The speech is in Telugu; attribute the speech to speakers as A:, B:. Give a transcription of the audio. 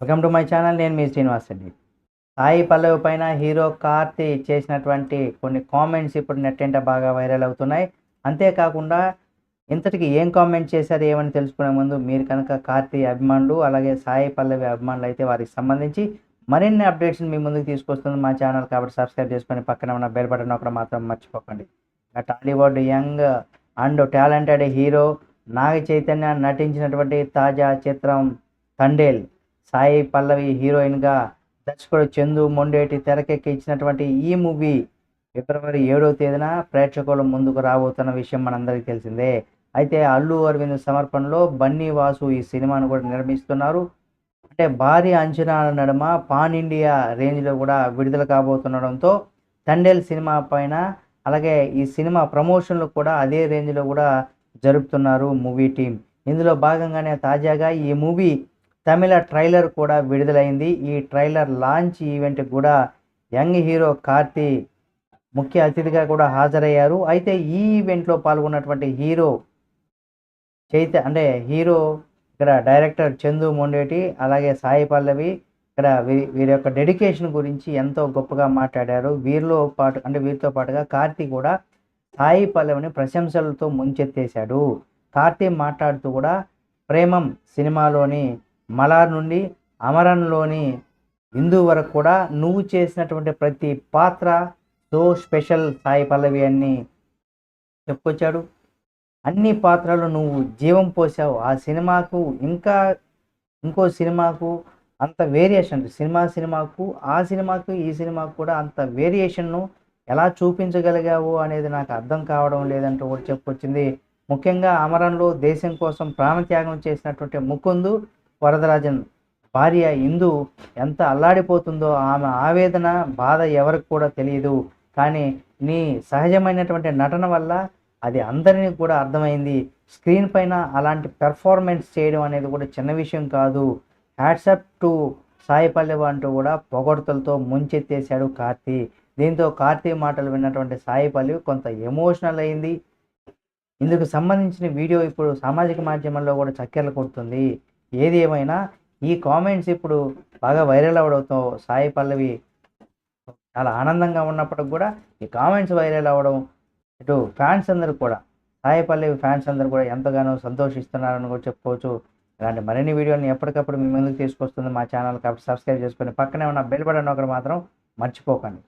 A: వెల్కమ్ టు మై ఛానల్ నేను మీ శ్రీనివాస్ రెడ్డి. సాయి పల్లవి పైన హీరో కార్తీ చేసినటువంటి కొన్ని కామెంట్స్ ఇప్పుడు నెట్టెంట బాగా వైరల్ అవుతున్నాయి. అంతేకాకుండా ఇంతటికి ఏం కామెంట్ చేశారు ఏమని తెలుసుకునే ముందు మీరు కనుక కార్తీ అభిమానులు అలాగే సాయి పల్లవి అభిమానులు అయితే వారికి సంబంధించి మరిన్ని అప్డేట్స్ని మీ ముందుకు తీసుకొస్తుంది మా ఛానల్ కాబట్టి సబ్స్క్రైబ్ చేసుకొని పక్కన ఉన్న బెల్ బటన్ ఒకటి మాత్రం మర్చిపోకండి. Tollywood young and talented hero Naga Chaitanya నటించినటువంటి తాజా చిత్రం తండేల్. సాయి పల్లవి హీరోయిన్గా దర్శకుడు చందు మొండేటి తెరకెక్కించినటువంటి ఈ మూవీ ఫిబ్రవరి ఏడవ తేదీన ప్రేక్షకుల ముందుకు రాబోతున్న విషయం మనందరికీ తెలిసిందే. అయితే అల్లు అరవింద్ సమర్పణలో బన్నీ వాసు ఈ సినిమాను కూడా నిర్మిస్తున్నారు. అంటే భారీ అంచనాల నడుమ పాన్ ఇండియా రేంజ్లో కూడా విడుదల కాబోతుండడంతో తండేల్ సినిమా పైన అలాగే ఈ సినిమా ప్రమోషన్లు కూడా అదే రేంజ్లో కూడా జరుపుతున్నారు మూవీ టీం ఇందులో భాగంగానే తాజాగా ఈ మూవీ తమిళ ట్రైలర్ కూడా విడుదలైంది. ఈ ట్రైలర్ లాంచ్ ఈవెంట్ కూడా యంగ్ హీరో కార్తీ ముఖ్య అతిథిగా కూడా హాజరయ్యారు. అయితే ఈ ఈవెంట్లో పాల్గొన్నటువంటి హీరో చైత అంటే హీరో ఇక్కడ డైరెక్టర్ చందు మొండేటి అలాగే సాయి పల్లవి ఇక్కడ వీ- వీరి యొక్క డెడికేషన్ గురించి ఎంతో గొప్పగా మాట్లాడారు. వీరిలో పాటు అంటే వీరితో పాటుగా కార్తీ కూడా సాయి పల్లవిని ప్రశంసలతో ముంచెత్తేశాడు. కార్తీ మాట్లాడుతూ కూడా ప్రేమం సినిమాలోని మలార్ నుండి అమరన్లోని హిందూ వరకు కూడా నువ్వు చేసినటువంటి ప్రతి పాత్ర సో స్పెషల్ సాయి పల్లవి అని చెప్పుకొచ్చాడు. అన్ని పాత్రలు నువ్వు జీవం పోసావు. ఆ సినిమాకు ఇంకా ఇంకో సినిమాకు అంత వేరియేషన్ సినిమా సినిమాకు ఆ సినిమాకు ఈ సినిమాకు కూడా అంత వేరియేషన్ను ఎలా చూపించగలిగావు అనేది నాకు అర్థం కావడం లేదంటూ కూడా చెప్పుకొచ్చింది. ముఖ్యంగా అమరంలో దేశం కోసం ప్రాణత్యాగం చేసినటువంటి ముకుందు వరదరాజన్ భార్య ఇందు ఎంత అల్లాడిపోతుందో ఆమె ఆవేదన బాధ ఎవరికి కూడా తెలియదు. కానీ నీ సహజమైనటువంటి నటన వల్ల అది అందరినీ కూడా అర్థమైంది. స్క్రీన్ పైన అలాంటి పెర్ఫార్మెన్స్ చేయడం అనేది కూడా చిన్న విషయం కాదు. హ్యాట్సప్ టు సాయి పల్లెవ అంటూ కూడా పొగడ్తలతో ముంచెత్తేశాడు కార్తీ. దీంతో కార్తీ మాటలు విన్నటువంటి సాయిపల్లి కొంత ఎమోషనల్ అయింది. ఇందుకు సంబంధించిన వీడియో ఇప్పుడు సామాజిక మాధ్యమంలో కూడా చక్కెర కొడుతుంది. ఏది ఏమైనా ఈ కామెంట్స్ ఇప్పుడు బాగా వైరల్ అవడంతో సాయి పల్లవి చాలా ఆనందంగా ఉన్నప్పటికి కూడా ఈ కామెంట్స్ వైరల్ అవ్వడం ఇటు ఫ్యాన్స్ అందరూ కూడా సాయి పల్లవి ఫ్యాన్స్ అందరూ కూడా ఎంతగానో సంతోషిస్తున్నారని కూడా చెప్పుకోవచ్చు. ఇలాంటి మరిన్ని వీడియోని ఎప్పటికప్పుడు మీ ముందుకు తీసుకొస్తుంది మా ఛానల్. కాబట్టి సబ్స్క్రైబ్ చేసుకొని పక్కనే ఉన్న బెల్ బటన్ ఒకటి మాత్రం మర్చిపోకండి.